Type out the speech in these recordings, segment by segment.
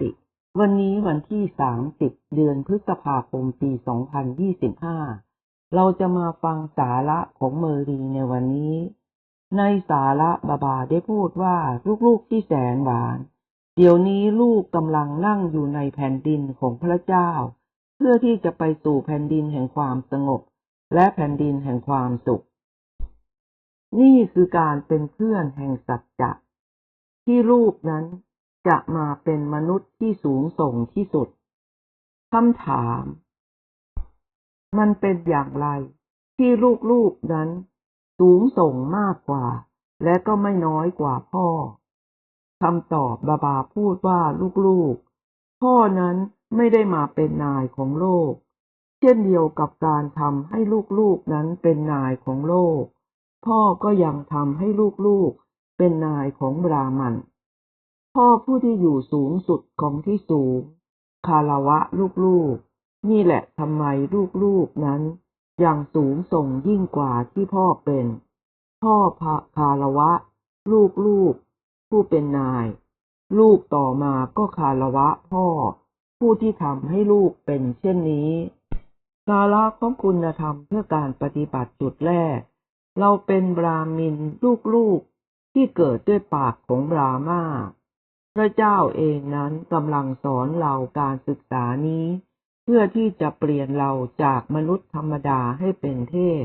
ติวันนี้วันที่ 30 เดือนพฤษภาคม ปี 2025 เราจะมาฟังสาระของเมอรีในวันนี้ ในสาระบาบาได้พูดว่าลูกๆที่แสนหวาน เดี๋ยวนี้ลูกกำลังนั่งอยู่ในแผ่นดินของพระเจ้า เพื่อที่จะไปสู่แผ่นดินแห่งความสงบ และแผ่นดินแห่งความสุข นี่คือการเป็นเพื่อนแห่งสัจจะที่ลูกนั้น จะมาเป็นมนุษย์ที่สูงส่งที่สุด คำถาม มันเป็นอย่างไร ที่ลูกๆนั้น สูงส่งมากกว่า และก็ไม่น้อยกว่าพ่อ คำตอบบาบาพูดว่าลูกๆ พ่อนั้นไม่ได้มาเป็นนายของโลก เช่นเดียวกับการทำให้ลูกๆนั้นเป็นนายของโลก พ่อก็ยังทำให้ลูกๆ เป็นนายของบรามัน พ่อผู้ที่อยู่สูงสุดของที่สูง คารวะลูกๆ นี่แหละทำไมลูกๆนั้นยังสูงส่งยิ่งกว่าที่พ่อเป็น พ่อพะคารวะ ลูกๆ ผู้เป็นนาย ลูกต่อมาก็คารวะพ่อ ผู้ที่ทำให้ลูกเป็นเช่นนี้สาระของคุณธรรมเพื่อการปฏิบัติจุดแรก เราเป็นบราหมินลูกๆ ที่เกิดด้วยปากของบรามา พระเจ้าเองนั้นกำลังสอนเราการศึกษานี้ เพื่อที่จะเปลี่ยนเราจากมนุษย์ธรรมดาให้เป็นเทพ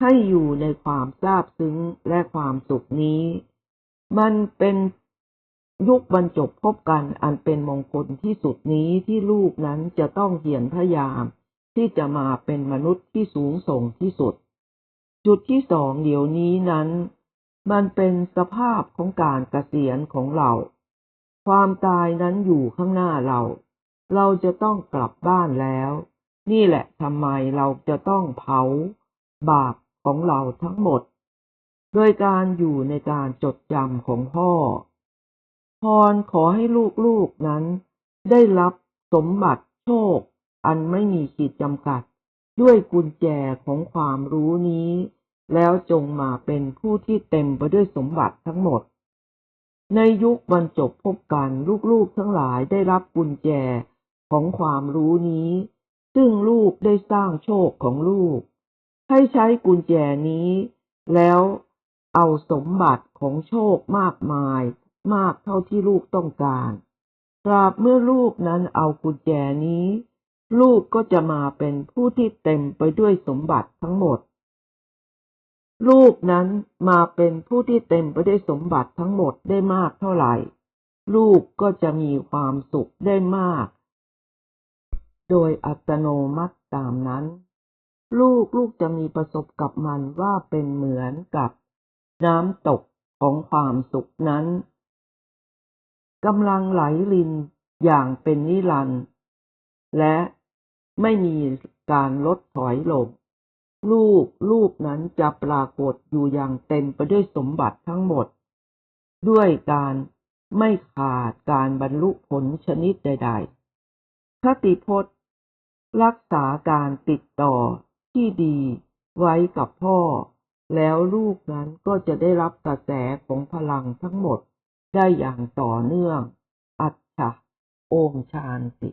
ให้อยู่ในความซาบซึ้งและความสุขนี้ มันเป็นยุคบรรจบพบกันอันเป็นมงคลที่สุดนี้ที่ลูกนั้นจะต้องเหียนพยายาม ที่จะมาเป็นมนุษย์ที่สูงส่งที่สุด จุดที่สองเดี๋ยวนี้นั้น มันเป็นสภาพของการเกษียณของเรา ความตายนั้นอยู่ข้างหน้าเรา เราจะต้องกลับบ้านแล้ว นี่แหละทำไมเราจะต้องเผา บาปของเราทั้งหมด โดยการอยู่ในการจดจำของพ่อ พรขอให้ลูกๆนั้น ได้รับสมบัติโชค อันไม่มีขีดจำกัด ด้วยกุญแจของความรู้นี้ แล้วจงมาเป็นผู้ที่เต็มไปด้วยสมบัติทั้งหมด ในยุคบรรจบพบกันลูกๆทั้งหลายได้รับกุญแจของความรู้นี้ ซึ่งลูกได้สร้างโชคของลูก ให้ใช้กุญแจนี้ แล้วเอาสมบัติของโชคมากมาย มากเท่าที่ลูกต้องการตราบเมื่อลูกนั้นเอากุญแจนี้ ลูกก็จะมาเป็นผู้ที่เต็มไปด้วยสมบัติทั้งหมด ลูกนั้นมาเป็นผู้ที่เต็มไปด้วยสมบัติทั้งหมดได้มากเท่าไหร่ ลูกก็จะมีความสุขได้มาก โดยอัตโนมัติตามนั้น ลูกลูกจะมีประสบกับมันว่าเป็นเหมือนกับน้ำตกของความสุขนั้นกำลังไหลลินอย่างเป็นนิรันดร์และไม่มีการลดถอยลง ลูกลูกนั้นจะปรากฏอยู่อย่างเต็มไปด้วยสมบัติทั้งหมด ด้วยการไม่ขาดการบรรลุผลชนิดใดๆคติพจน์ รักษาการติดต่อที่ดีไว้กับพ่อ แล้วลูกนั้นก็จะได้รับกระแสของพลังทั้งหมดได้อย่างต่อเนื่อง อัจฉะโอมชานติ